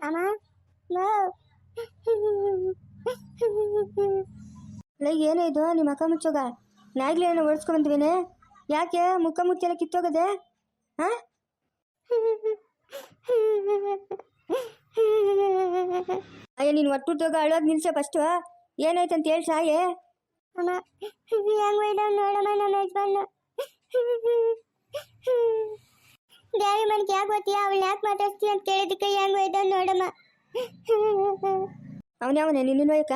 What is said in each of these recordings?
ಅಮ್ಮ ನೋ ಲೈ ಏನೋ ಇದು ನಿಮ್ಮ ಅಕ್ಕ ಮುಚ್ಚೋಗ ನಾಯಿಗಳೇನೋ ಓಡಿಸ್ಕೊಂಡ್ಬಂದಿವೇನೆ ಯಾಕೆ ಮುಖ ಮುಚ್ಚೆಲ್ಲ ಕಿತ್ತೋಗದೆ ಹಾಂ ಅಯ್ಯ ನೀನು ತೋಗ ಅಳೋದು ನಿಲ್ಸೆ ಫಸ್ಟು ಏನಾಯ್ತು ಅಂತ ಹೇಳಿ ಸಾಯೇ ಅಮ್ಮ ಹೆಂಗ್ ನೋಡಮ್ಮ ನಮ್ಮ ಯಜಮಾನ ಡ್ಯಾವಿ ಮನೆಗೆ ಯಾಕೆ ಗೊತ್ತೀಯ ಅವಳು ಯಾಕೆ ಮಾತಾಡ್ತೀಯ ಅಂತ ಕೇಳಿದಕ್ಕೆ ಹೆಂಗ್ ಒಯ್ದವ್ ನೋಡಮ್ಮ. ಅವನು ಯಾವನೇ? ನಿನ್ನ ನೋಯಕ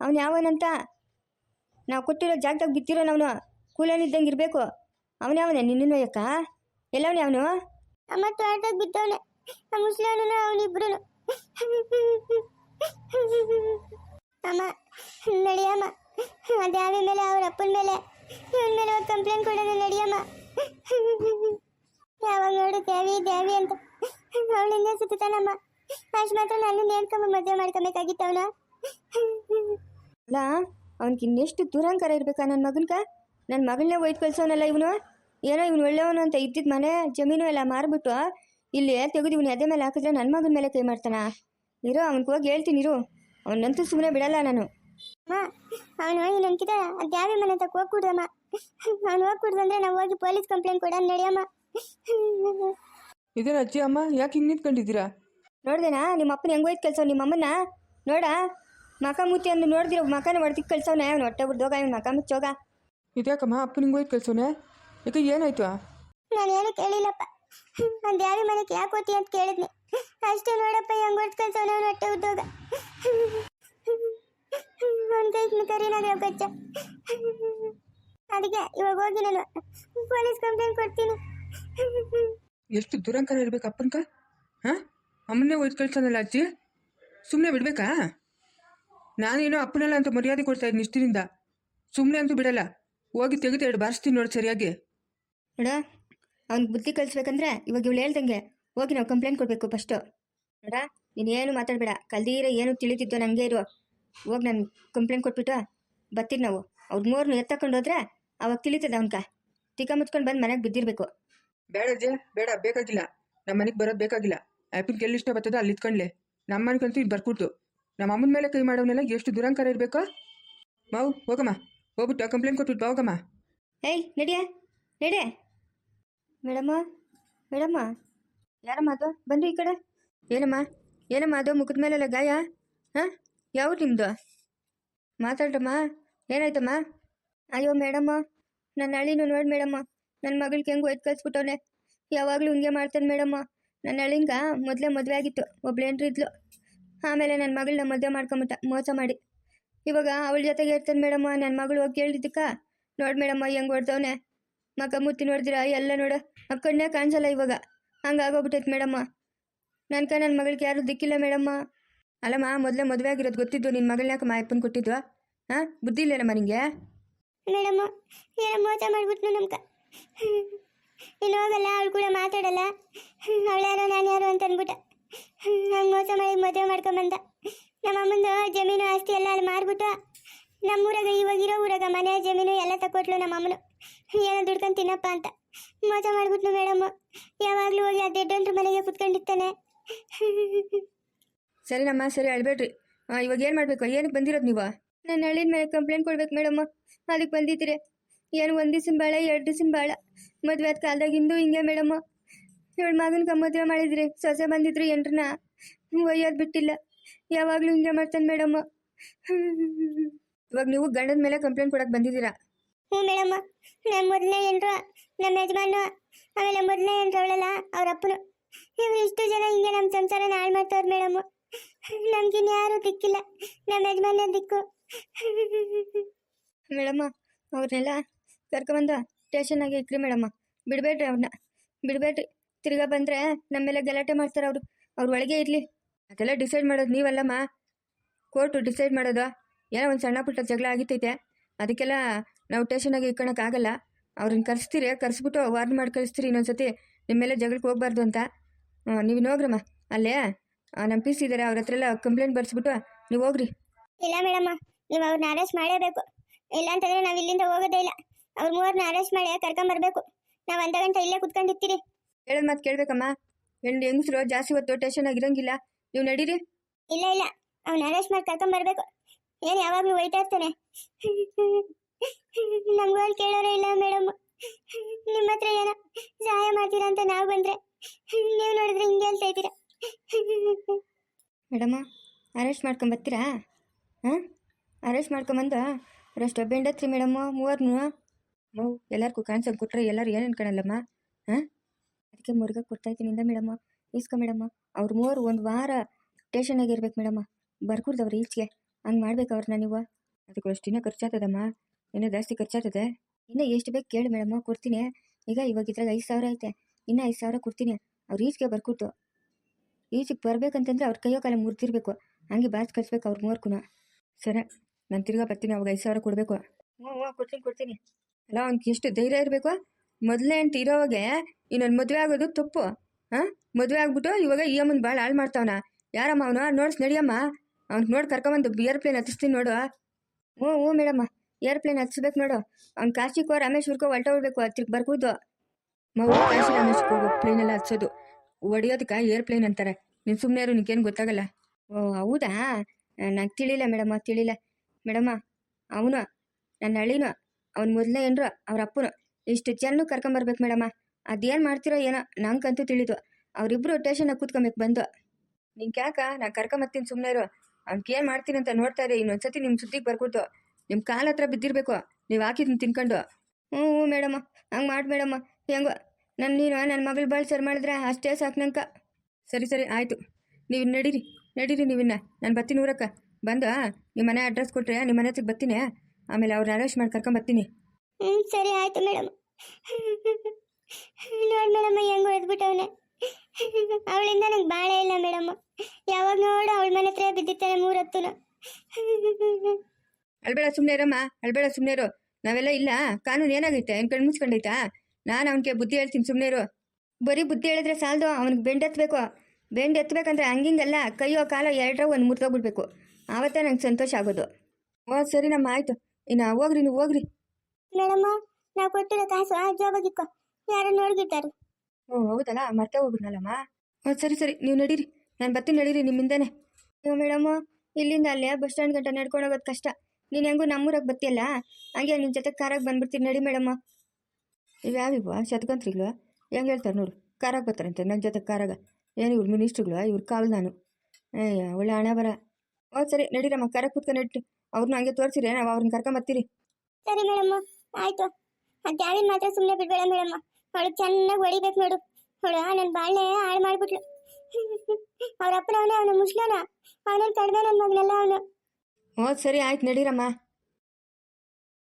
ಅವನು ಯಾವನಂತ? ನಾವು ಕೊಟ್ಟಿರೋ ಜಾಗದಾಗ ಬಿತ್ತಿರೋ ಅವನು. ಕೂಲನಿದ್ದಂಗೆ ಇರಬೇಕು. ಅವನು ಯಾವನೇ? ನಿನ್ನ ನೋಯಕ ಎಲ್ಲವನೇ ಅವನು? ಅಮ್ಮ ತೋಟದಾಗ ಬಿತ್ತವನೆ ಮುಸ್ಲಿಮನು ಅವನಿಬ್ರು ಅಮ್ಮ ನಡಿಯಮ್ಮ ಆ ದ್ಯಾವಿ ಮೇಲೆ ಅವ್ರ ಅಪ್ಪನ ಮೇಲೆ. ಇವನ ಮೇಲೆ ಒಂದು ಕಂಪ್ಲೇಂಟ್ ಕೊಡೋಣ ನಡಿಯಮ್ಮ ಸುತ್ತಾನಮ್ಮ ಅಷ್ಟು ಮಾತ್ರ ನಾನು ನೇಡ್ಕೊಂಬ ಮದುವೆ ಮಾಡ್ಕೊಬೇಕಾಗಿತ್ತು ಅವನು. ಅಲ್ಲ ಅವನಿಗೆ ಇನ್ನೆಷ್ಟು ದುರಂಕಾರ ಇರ್ಬೇಕಾ ನನ್ನ ಮಗನ್ಕ ನನ್ನ ಮಗಳನ್ನೇ ಒಯ್ದು ಕಳ್ಸೋನಲ್ಲ ಇವನು? ಏನೋ ಇವನು ಒಳ್ಳೆಯವನು ಅಂತ ಇದ್ದಿದ್ದು ಮನೆ ಜಮೀನು ಎಲ್ಲ ಮಾರ್ಬಿಟ್ಟು ಇಲ್ಲಿ ತೆಗೆದು ಇವನು ಎದೆ ಮೇಲೆ ಹಾಕಿದ್ರೆ ನನ್ನ ಮಗನ ಮೇಲೆ ಕೈ ಮಾಡ್ತಾನ? ಇರೋ ಅವನಿಗೆ ಹೋಗಿ ಹೇಳ್ತೀನಿ ಇರು. ಅವನಂತೂ ಸುಮ್ಮನೆ ಬಿಡಲ್ಲ ನಾನು. ಅಮ್ಮ ಅವನು ಹೋಗಿ ಆ ದ್ಯಾವಿ ಮನೆ ತಕ್ಕ ಹೋಗಿ ಕುಡ್ದಮ್ಮ ಅವ್ನು ಹೋಗಿ ಕುಡ್ದಂದ್ರೆ ನಾವು ಹೋಗಿ ಪೊಲೀಸ್ ಕಂಪ್ಲೇಂಟ್ ಕೊಡ ನಡೆಯಮ್ಮ ಇದೇನು ಅಜ್ಜಿ ಅಮ್ಮ ಯಾಕೆ ಹಿಂಗೆ ನಿಂತ್ಕೊಂಡಿದ್ದೀರಾ? ನೋಡ್ದೇನಾ? ನಿಮ್ಮ ಅಪ್ಪನ ಹೆಂಗೋಯ್ತು ಹೋಯ್ತು ಕೆಲಸ ನಿಮ್ಮ ಅಮ್ಮನ ನೋಡ ಮಕ ಮುತ್ತಿ ಅಂದು ನೋಡ್ದಿರೋ ಮಕನ ಹೊಡ್ದಿಕ್ಕೆ ಕಳ್ಸವ್ನೆ ಅವ್ನು ಹೊಟ್ಟೆ ಬಿಡ್ದೋಗ ಇವ್ನು ಮಕ ಮುಚ್ಚೋಗ ಇದ್ಯಾಕಮ್ಮ? ಅಪ್ಪನ ಹಿಂಗೆ ಹೋಯ್ತು ಕಳ್ಸೋನೆ ಯಾಕೆ ಏನಾಯ್ತು? ನಾನೇನು ಕೇಳಿಲ್ಲಪ್ಪ. ನಾನು ಯಾರಿ ಮನೆಗೆ ಯಾಕೆ ಹೋತಿ ಅಂತ ಕೇಳಿದ್ನಿ. ಅಷ್ಟೇ ನೋಡಪ್ಪ ಹೆಂಗ್ ಹೊಡ್ದು ಕಳ್ಸೋನ ಅವ್ನು ಹೊಟ್ಟೆ ಗಚ್ಚ ಅದಕ್ಕೆ ಇವಾಗ ಹೋಗಿ ನಾನು ಪೊಲೀಸ್ ಕಂಪ್ಲೇಂಟ್ ಕೊಡ್ತೀನಿ. ಎಷ್ಟು ದುರಂಕಾರ ಇರ್ಬೇಕು ಅಪ್ಪನ್ಕ? ಹಾಂ? ಅಮ್ಮನ್ನೇ ಓದ್ ಕಳ್ಸೋನಲ್ಲ ಅಜ್ಜಿ? ಸುಮ್ಮನೆ ಬಿಡ್ಬೇಕಾ? ನಾನೇನೋ ಅಪ್ಪನಲ್ಲ ಅಂತ ಮರ್ಯಾದೆ ಕೊಡ್ತಾ ಇದ್ದೀನಿ ಇಷ್ಟಿನಿಂದ ಸುಮ್ಮನೆ ಅಂತೂ ಬಿಡಲ್ಲ. ಹೋಗಿ ತೆಗೆದು ಎರಡು ಬಾರಿಸ್ತೀನಿ ನೋಡಿ ಸರಿಯಾಗಿ. ನೋಡ ಅವ್ನಿಗೆ ಬುದ್ಧಿ ಕಲಿಸ್ಬೇಕಂದ್ರೆ ಇವಾಗ ಇವಳು ಹೇಳ್ದಂಗೆ ಹೋಗಿ ನಾವು ಕಂಪ್ಲೇಂಟ್ ಕೊಡಬೇಕು ಫಸ್ಟು ನೋಡ ನೀನೇನು ಮಾತಾಡಬೇಡ. ಕಲ್ದೀರ ಏನು ತಿಳಿತಿದ್ದೋ ನನಗೆ ಇರು. ಹೋಗಿ ನಾನು ಕಂಪ್ಲೇಂಟ್ ಕೊಟ್ಬಿಟ್ಟು ಬರ್ತೀವಿ ನಾವು. ಅವ್ರ ಮೂರನ್ನು ಎತ್ತಕೊಂಡು ಹೋದ್ರೆ ಅವಾಗ ತಿಳಿತದೆ ಅವನ್ಕ ತಿಕ್ಕ ಮುಚ್ಕೊಂಡು ಬಂದು ಮನೆಗೆ ಬಿದ್ದಿರಬೇಕು. ಬೇಡ ಅಜ್ಜಿ ಬೇಡ ಬೇಕಾಗಿಲ್ಲ. ನಮ್ಮ ಮನೆಗೆ ಬರೋದು ಬೇಕಾಗಿಲ್ಲ. ಆ್ಯಪಿನ ಎಲ್ಲಿ ಇಷ್ಟ ಬರ್ತದೋ ಅಲ್ಲಿ ಇತ್ಕೊಂಡ್ಲೆ ನಮ್ಮ ಮನೆಗಂತೂ ಇದು ಬರ್ಕೊಡ್ತು ನಮ್ಮ ಅಮ್ಮನ ಮೇಲೆ ಕೈ ಮಾಡೋನೆಲ್ಲ ಎಷ್ಟು ದುರಂಕಾರ ಇರಬೇಕು? ಮಾವು ಹೋಗಮ್ಮ. ಹೋಗ್ಬಿಟ್ಟು ಕಂಪ್ಲೇಂಟ್ ಕೊಟ್ಬಿಟ್ಟು ಹೋಗಮ್ಮ. ಏಯ್, ನಡಿಯ ನಡೆ ಮೇಡಮ್ಮ ಮೇಡಮ್ಮ. ಯಾರಮ್ಮ ಅದು? ಬಂದು ಈ ಕಡೆ. ಏನಮ್ಮ? ಏನಮ್ಮ ಅದು? ಮುಖದ ಮೇಲೆಲ್ಲ ಗಾಯ? ಹಾಂ? ಯಾವ್ದು ನಿಮ್ಮದು ಮಾತಾಡ್ರಮ್ಮ. ಏನಾಯ್ತಮ್ಮ? ಅಯ್ಯೋ, ಮೇಡಮ್ಮ. ನನ್ನ ಹಳ್ಳಿನೂ ನೋಡಿ ಮೇಡಮ್ಮ. ನನ್ನ ಮಗಳಿಗೆ ಹೆಂಗೆ ಒಯ್ದು ಕಳ್ಸ್ಬಿಟ್ಟವನೆ. ಯಾವಾಗಲೂ ಹಿಂಗೆ ಮಾಡ್ತಾನೆ ಮೇಡಮ್ಮ. ನನ್ನ ಅಳಿಂಗ ಮೊದಲೇ ಮದುವೆ ಆಗಿತ್ತು. ಒಬ್ಳು ಹೆಂಡ್ರು ಇದ್ಲು. ಆಮೇಲೆ ನನ್ನ ಮಗಳನ್ನ ಮದುವೆ ಮಾಡ್ಕೊಂಬಿಟ್ಟ. ಮೋಸ ಮಾಡಿ. ಇವಾಗ ಅವಳ ಜೊತೆಗೆ ಇರ್ತಾನೆ ಮೇಡಮ್ಮ. ನನ್ನ ಮಗಳು ಹೋಗಿ ಕೇಳಿದ್ದಕ್ಕ ನೋಡಿ ಮೇಡಮ್ಮ, ಹೆಂಗೆ ಹೊಡ್ದವನೆ? ಮಗ ಮುತ್ತಿ ನೋಡಿದಿರ? ಎಲ್ಲ ನೋಡ. ಆ ಕಾಣಿಸಲ್ಲ ಇವಾಗ. ಹಂಗಾಗೋಗ್ಬಿಟ್ಟೈತೆ ಮೇಡಮ್ಮ. ನನ್ಕ ನನ್ನ ಮಗಳಿಗೆ ಯಾರು ದಿಕ್ಕಿಲ್ಲ ಮೇಡಮ್ಮ. ಅಲ್ಲಮ್ಮ, ಮೊದಲೇ ಮದುವೆ ಆಗಿರೋದು ಗೊತ್ತಿದ್ದು ನಿನ್ನ ಮಗಳನ್ನ ಮಾಯಪ್ಪನ ಕೊಟ್ಟಿದ್ವಾ ಹಾಂ? ಬುದ್ಧಿ ಇಲ್ಲೇನಮ್ಮ ನಿಂಗೆ? ಮೇಡಮ್ಮ ಮೋಸ ಮಾಡ್ಬಿಟ್ನು ನಮ್ಕ ಇನ್ನು ಹೋಗಲ್ಲ ಅವಳು ಕೂಡ ಮಾತಾಡಲ್ಲ. ಅವಳ್ಯಾರೋ ನಾನು ಯಾರು ಅಂತ ಅಂದ್ಬಿಟ್ಟ. ಹಂಗೆ ಮೋಸ ಮಾಡಿ ಮದುವೆ ಮಾಡ್ಕೊಂಬಂದ ನಮ್ಮ ಅಮ್ಮಂದು ಜಮೀನು ಆಸ್ತಿ ಎಲ್ಲ ಅಲ್ಲಿ ಮಾರ್ಬಿಟ್ಟು. ನಮ್ಮೂರಾಗ ಇವಾಗ ಇರೋ ಊರಾಗ ಮನೆ, ಜಮೀನು ಎಲ್ಲ ತಕೊಟ್ಲು ನಮ್ಮ ಅಮ್ಮನು. ಏನೋ ದುಡ್ಕೊಂಡು ತಿನ್ನಪ್ಪ ಅಂತ. ಮೋಸ ಮಾಡ್ಬಿಟ್ನು ಮೇಡಮ್ ಯಾವಾಗಲೂ ಹೋಗಿ ಆ ದೊಡ್ಡಂಟ್ರ ಮನೆಗೆ ಕುತ್ಕೊಂಡಿರ್ತಾನೆ. ಸರಿನಮ್ಮ ಸರಿ ಅಳ್ಬೇಡ್ರಿ. ಇವಾಗ ಏನು ಮಾಡಬೇಕು? ಏನಕ್ಕೆ ಬಂದಿರೋದು ನೀವು? ನಾನು ಹಳ್ಳಿನ ಮೇಲೆ ಕಂಪ್ಲೇಂಟ್ ಕೊಡ್ಬೇಕು ಮೇಡಮ್ಮ. ಅದಕ್ಕೆ ಬಂದಿದ್ದೀರಿ. ಏನು ಒಂದು ದಿವಸ ಬಾಳ ಎರಡು ದಿವಸ ಬಾಳ ಮದುವೆ ಆದ ಕಾಲದಾಗಿಂದು ಹಿಂಗೆ ಮೇಡಮ್ಮ ಇವಳು ಮಗನ ಮದುವೆ ಮಾಡಿದ್ರಿ. ಸೊಸೆ ಬಂದಿದ್ರು ಎಂಟ್ರನ್ನ ಒಯ್ಯೋದು ಬಿಟ್ಟಿಲ್ಲ. ಯಾವಾಗಲೂ ಹಿಂಗೆ ಮಾಡ್ತಾನೆ ಮೇಡಮ್ಮ ಇವಾಗ ನೀವು ಗಂಡದ ಮೇಲೆ ಕಂಪ್ಲೇಂಟ್ ಕೊಡಕ್ಕೆ ಬಂದಿದ್ದೀರಾ? ಹ್ಞೂ ಮೇಡಮ್ಮ ನಮ್ಮ ಮೊದಲನೇ ಎಂಟ್ರ ನಮ್ಮ ಯಜಮಾನ ಆಮೇಲೆ ಮೊದಲನೇ ಏನ್ರು ಅವಳಲ್ಲ ಅವ್ರ ಅಪ್ಪನು ಇವ್ರು ಇಷ್ಟು ಜನ ಹಿಂಗೆ ನಮ್ಮ ಸಂಸಾರ ಹಾಳು ಮಾಡ್ತಾವ್ರು ಮೇಡಮ್. ನಮ್ಗಿನ್ ಯಾರು ದಿಕ್ಕಿಲ್ಲ. ನಮ್ಮ ಯಜಮಾನ ದಿಕ್ಕು. ಮೇಡಮ್ಮ ಅವ್ರನ್ನೆಲ್ಲ ಕರ್ಕೊಂಬಂದು ಸ್ಟೇಷನ್ನಾಗೆ ಇಕ್ರಿ ಮೇಡಮ್ಮ. ಬಿಡಬೇಡ್ರಿ ಅವ್ರನ್ನ ಬಿಡಬೇಡ್ರಿ. ತಿರ್ಗಾ ಬಂದರೆ ನಮ್ಮ ಮೇಲೆ ಗಲಾಟೆ ಮಾಡ್ತಾರೆ ಅವರು. ಅವ್ರ ಒಳಗೆ ಇರಲಿ. ಅದೆಲ್ಲ ಡಿಸೈಡ್ ಮಾಡೋದು ನೀವಲ್ಲಮ್ಮ. ಕೋರ್ಟು ಡಿಸೈಡ್ ಮಾಡೋದು. ಏನೋ ಒಂದು ಸಣ್ಣ ಪುಟ್ಟ ಜಗಳ ಆಗಿತ್ತೈತೆ ಅದಕ್ಕೆಲ್ಲ ನಾವು ಸ್ಟೇಷನಾಗೆ ಇಕ್ಕೊಳಕ್ಕಾಗಲ್ಲ ಅವ್ರನ್ನ ಕರೆಸ್ತೀರಿ, ಕರೆಸ್ಬಿಟ್ಟು ವಾರ್ನ್ ಮಾಡಿ ಕಳಿಸ್ತೀರಿ ಇನ್ನೊಂದ್ಸತಿ. ನಿಮ್ಮ ಮೇಲೆ ಜಗಳಕ್ಕೆ ಹೋಗ್ಬಾರ್ದು ಅಂತ. ನೀವು ನೋಗ್ರಮ್ಮ ಅಲ್ಲೇ ನಮ್ಮ ಪೀಸ್ ಇದ್ದಾರೆ ಅವ್ರ ಹತ್ರ ಎಲ್ಲ ಕಂಪ್ಲೇಂಟ್ ಬರ್ಸ್ಬಿಟ್ಟು ನೀವು ಹೋಗ್ರಿ. ಇಲ್ಲ ಮೇಡಮ್ಮ. ನೀವು ಅವ್ರನ್ನ ಅರೆಸ್ಟ್ ಮಾಡೇಬೇಕು ಇಲ್ಲ ಅಂತಂದ್ರೆ ನಾವು ಇಲ್ಲಿಂದ ಹೋಗೋದೇ ಇಲ್ಲ. ಅವ್ರ ಮೂವರ್ನ ಅರೆಸ್ಟ್ ಮಾಡಿ ಕರ್ಕೊಂಬರ್ಬೇಕು ನಾವು ಅಂದ ಗಂಟೆ ಇಲ್ಲೇ ಕುತ್ಕೊಂಡಿರ್ತೀರಿ. ಹೇಳೋದು ಮಾತು ಕೇಳಬೇಕಮ್ಮ. ಹೆಣ್ಣು ಹೆಂಗಸರು ಜಾಸ್ತಿ ಹೊತ್ತು ಟೆನ್ಷನ್ ಆಗಿರಂಗಿಲ್ಲ. ನೀವು ನಡೀರಿ. ಇಲ್ಲ ಇಲ್ಲ. ಅವ್ನ ಅರೆಸ್ಟ್ ಮಾಡಿ ಕರ್ಕೊಂಬರ್ಬೇಕು ಏನು ಏನ್ ಯಾವಾಗ್ಲೂ ಒಯ್ತಾ ಇರ್ತಾನೆ ನಮ್ಗಳು ಕೇಳೋರೇ ಇಲ್ಲ ಮೇಡಮ್. ನಿಮ್ಮ ಹತ್ರ ಏನೋ ಸಹಾಯ ಮಾಡ್ತೀರಾ ಅಂತ ನಾವು ಬಂದ್ರೆ. ನೀವು ನೋಡಿದ್ರೆ ಹಿಂಗೆ ಹೇಳ್ತಾ ಇದ್ದೀರಾ ಮೇಡಮ್ಮ ಅರೆಸ್ಟ್ ಮಾಡ್ಕೊಂಬರ್ತೀರಾ ಹಾಂ? ಅರೆಸ್ಟ್ ಮಾಡ್ಕೊಂಬಂದು ರಷ್ಟು ಬೆಂಡತ್ರಿ ಮೇಡಮ್ಮು ಮೂವರ್ನು. ಮೌ, ಎಲ್ಲರಿಗೂ ಕಾಣಿಸೋದು ಕೊಟ್ಟರೆ ಎಲ್ಲರೂ ಏನು ಅನ್ಕೊಳಲ್ಲಮ್ಮ ಹಾಂ? ಅದಕ್ಕೆ ಮುರುಗ ಇಂದ ಮೇಡಮ್ಮ ಇಸ್ಕೊ ಮೇಡಮ್ಮ ಅವ್ರು ಮೂವರು ಒಂದು ವಾರ ಸ್ಟೇಷನಾಗೆ ಇರ್ಬೇಕು ಮೇಡಮ್ಮ ಬರ್ಕೂಡ್ದವ್ರು ಈಚೆಗೆ. ಹಂಗೆ ಮಾಡ್ಬೇಕು ಅವ್ರನ್ನ ನೀವು. ಅದಕ್ಕೆ ಅಷ್ಟು ಇನ್ನೂ ಖರ್ಚಾಗ್ತದಮ್ಮ ಇನ್ನೂ ಜಾಸ್ತಿ ಖರ್ಚಾಗ್ತದೆ ಇನ್ನೂ ಎಷ್ಟು ಬೇಕು ಕೇಳಿ ಮೇಡಮ್ಮ ಕೊಡ್ತೀನಿ. ಈಗ ಇವಾಗ ಇದ್ರಾಗ ಐದು ಸಾವಿರ ಐತೆ. ಇನ್ನೂ ಐದು ಸಾವಿರ ಕೊಡ್ತೀನಿ. ಅವ್ರು ಈಚೆಗೆ ಬರ್ಕೊಡ್ತು ಈಚೆಗೆ ಬರ್ಬೇಕಂತಂದ್ರೆ ಅವ್ರ ಕೈಯೋ ಕಾಲ ಮುರಿದಿರ್ಬೇಕು. ಹಂಗೆ ಬಾಚ್ ಕಳಿಸ್ಬೇಕು ಅವ್ರ ಕುನ ಸರಿ. ನಾನು ತಿರ್ಗಾ ಬರ್ತೀನಿ. ಅವಾಗ ಐದು ಸಾವಿರ ಕೊಡಬೇಕು. ಹ್ಞೂ ಹ್ಞೂ ಕೊಡ್ತೀನಿ ಕೊಡ್ತೀನಿ. ಅಲ್ಲ ಅವ್ನಿಗೆ ಎಷ್ಟು ಧೈರ್ಯ ಇರಬೇಕು? ಮೊದಲೇ ಅಂತ ಇರೋವಾಗೆ ಇನ್ನೊಂದು ಮದುವೆ ಆಗೋದು ತಪ್ಪು. ಹಾಂ? ಮದುವೆ ಆಗ್ಬಿಟ್ಟು ಇವಾಗ ಈ ಅಮ್ಮನ ಭಾಳ ಹಾಳು ಮಾಡ್ತಾವನ. ಯಾರಮ್ಮ ಅವನು? ನೋಡ್ಸ್, ನಡಿಯಮ್ಮ. ಅವ್ನಿಗೆ ನೋಡಿ ಕರ್ಕೊಂಬಂದು ಏರ್ಪ್ಲೇನ್ ಹತ್ತಿಸ್ತೀನಿ ನೋಡು. ಹ್ಞೂ ಹ್ಞೂ ಮೇಡಮ್ಮ ಏರ್ಪ್ಲೇನ್ ಹತ್ತಿಸ್ಬೇಕು ನೋಡು. ಅವ್ನು ಕಾಶಿಕೋ ರಾಮೇಶ್ವರ್ಕೋ ಹೊಲ್ಟೋಗ್ಬೇಕು ತಿರ್ಗಿ ಬರ್ಬೋದು ಮಗು ಕಾಶಿ ರಾಮೇಶ್ವರ್ಕೋ ಪ್ಲೇನೆಲ್ಲ ಹತ್ಸೋದು. ಹೊಡಿಯೋದಕ್ಕೆ ಏರ್ಪ್ಲೇನ್ ಅಂತಾರೆ. ನೀನು ಸುಮ್ಮನೆ ಇರು ನಿನಗೇನು ಗೊತ್ತಾಗಲ್ಲ. ಓ, ಹೌದಾ? ನಂಗೆ ತಿಳಿಲ್ಲ ಮೇಡಮ್ಮ ತಿಳಿಲ್ಲ. ಮೇಡಮ್ಮ, ಅವನು ನನ್ನ ಹಳ್ಳಿನು ಅವ್ನ ಮೊದಲನೇ ಏನರು ಅವ್ರ ಅಪ್ಪನು, ಇಷ್ಟು ಜನನು ಕರ್ಕೊಂಬರ್ಬೇಕು ಮೇಡಮ್ಮ. ಅದೇನು ಮಾಡ್ತಿರೋ ಏನೋ ನಂಗಂತೂ ತಿಳಿದು. ಅವರಿಬ್ಬರು ಟೇಷನ್ನಾಗ ಕೂತ್ಕೊಬೇಕು ಬಂದು. ನಿಂಗೆ ಯಾಕ? ನಾನು ಕರ್ಕೊಂಬರ್ತೀನಿ ಸುಮ್ಮನೆ ಇರು. ಏನು ಮಾಡ್ತೀನಿ ಅಂತ ನೋಡ್ತಾ ಇರಿ. ಇನ್ನೊಂದ್ಸತಿ ನಿಮ್ಮ ಸುದ್ದಿಗೆ ಬರ್ಕೊಡ್ತು. ನಿಮ್ಮ ಕಾಲ ಹತ್ರ ಬಿದ್ದಿರಬೇಕು. ನೀವು ಹಾಕಿದ್ನ ತಿನ್ಕೊಂಡು. ಹ್ಞೂ ಹ್ಞೂ ಮೇಡಮ್ಮ. ಹಂಗೆ ಮಾಡಿ ಮೇಡಮ್ಮ. ಹೆಂಗೋ ನನ್ನ ನೀನು ನನ್ನ ಮಗಳು ಭಾಳ ಸರ್ ಮಾಡಿದ್ರೆ ಅಷ್ಟೇ ಸಾಕು ನಂಕ. ಸರಿ ಸರಿ, ಆಯಿತು. ನೀವು ನಡೀರಿ. ನಡೀರಿ ನೀವಿನ್ನ. ನಾನು ಬರ್ತೀನಿ ಊರಕ್ಕ. ಬಂದು ನಿಮ್ಮ ಮನೆ ಅಡ್ರೆಸ್ ಕೊಟ್ಟರೆ ನಿಮ್ಮ ಮನೆ ಹತ್ರಕ್ಕೆ ಬರ್ತೀನಿ. ಆಮೇಲೆ ಅವ್ರನ್ನ ಅರೆಸ್ಟ್ ಮಾಡಿ ಕರ್ಕೊಂಬರ್ತೀನಿ ಹ್ಞೂ ಸರಿ ಆಯ್ತು ಮೇಡಮ್ ನೋಡಿ ಮೇಡಮ್ ಹೆಂಗ್ ಹೊಡೆದ್ಬಿಟ್ಟವನೆ ಅವಳಿಂದ ನಂಗೆ ಬಾಳೆ ಇಲ್ಲ ಮೇಡಮ್ ಯಾವಾಗ ನೋಡು ಅವಳ ಮನೆ ಹತ್ರ ಬಿದ್ದಿರ್ತಾನೆ ಮೂರತ್ತು ಅಳ್ಬೇಡ ಸುಮ್ಮನೆ ಇರಮ್ಮ ಅಳ್ಬೇಡ ಸುಮ್ನೆ ಇರು. ನಾವೆಲ್ಲ ಇಲ್ಲ ಕಾನೂನು ಏನಾಗೈತೆ? ಏನು ಕಣ್ಣು ಮುಚ್ಕೊಂಡೈತಾ? ನಾನು ಅವನಿಗೆ ಬುದ್ಧಿ ಹೇಳ್ತೀನಿ ಸುಮ್ಮನೆ ಇರು. ಬರೀ ಬುದ್ಧಿ ಹೇಳಿದ್ರೆ ಸಾಲದು ಅವ್ನಿಗೆ ಬೆಂಡ್ ಎತ್ತಬೇಕು ಬೆಂಡ್ ಎತ್ತಬೇಕಂದ್ರೆ ಹಂಗಿಂಗಲ್ಲ ಕೈಯೋ ಕಾಲೋ ಎರಡರ ಒಂದು ಮುರಿದೋಗ್ಬಿಡ್ಬೇಕು. ಆವತ್ತೇ ನಂಗೆ ಸಂತೋಷ ಆಗೋದು. ಓ ಸರಿನಮ್ಮ ಆಯಿತು. ಇನ್ನು ಹೋಗ್ರಿ ನೀವು ಹೋಗ್ರಿ. ಮೇಡಮ್ಮ ನಾವು ಕೊಟ್ಟಿರೋ ಕಾಸು ಆ ಜೋಬಾಗಿಕ್ಕೋ ಯಾರು ನೋಡ್ಗಿಟ್ಟಾರೆ. ಓ ಹೌದಲ್ಲ? ಮರ್ತೆ ಹೋಗ್ರಲ್ಲಮ್ಮ ಹ್ಞೂ ಸರಿ ಸರಿ ನೀವು ನಡೀರಿ. ನಾನು ಬರ್ತೀನಿ ನಡೀರಿ ನಿಮ್ಮಿಂದನೇ ನೀವು ಮೇಡಮ್ ಇಲ್ಲಿಂದ ಅಲ್ಲೇ ಬಸ್ ಸ್ಟ್ಯಾಂಡ್ ಗಂಟ ನಡ್ಕೊಂಡು ಹೋಗೋದು ಕಷ್ಟ. ನೀನು ಹೆಂಗೂ ನಮ್ಮೂರಾಗ ಬರ್ತೀಯಲ್ಲ? ಹಂಗೆ ನಿನ್ನ ಜೊತೆ ಕಾರಾಗ ಬಂದ್ಬಿಡ್ತೀನಿ ನಡಿ ಮೇಡಮ್ಮ ಇವ್ಯಾವಿವ ಶತಕಂತ್ರಿಗಳು ಹೆಂಗೆ ಹೇಳ್ತಾರೆ ನೋಡು ಕಾರಾಗ ಬರ್ತಾರಂತೆ ನನ್ನ ಜೊತೆ ಕಾರಾಗ. ಏನು ಇವ್ರು ಮಿನಿಸ್ಟ್ರುಗಳು? ಇವ್ರು ಕಾವಲು ನಾನು ಏಯ್ಯ ಒಳ್ಳೆ ಹಣ ಬರ. ಓ ಸರಿ ನಡೀರಮ್ಮ. ಕರೆ ಕೂತ್ಕೊಂಡು ಇಟ್ಟು ಅವ್ರನ್ನ ಹಂಗೆ ತೋರಿಸಿರಿ ನಾವು ಅವ್ರನ್ನ ಕರ್ಕೊಂಬರ್ತೀರಿ ಸರಿ ಮೇಡಮ್ಮ ಆಯ್ತು. ಆ ದ್ಯಾವಿನ ಮಾತ್ರ ಸುಮ್ಮನೆ ಬಿಡ್ಬೇಡ ಮೇಡಮ್ಮ ಅವಳು ಚೆನ್ನಾಗಿ ಹೊಡಿಬೇಕು ನೋಡು. ಅವಳು ನನ್ನ ಬಾಳೆ ಹಾಳು ಮಾಡ್ಬಿಟ್ಲು. ಅವ್ರ ಅಪ್ಪನವನೇ ಅವನು ಮುಸ್ಲೋನ. ಅವನೇನು ಕಡಿಮೆ ನನ್ನ ಮಗನೆಲ್ಲ ಅವನು. ಹ್ಞೂ ಸರಿ ಆಯ್ತು ನಡೀರಮ್ಮ.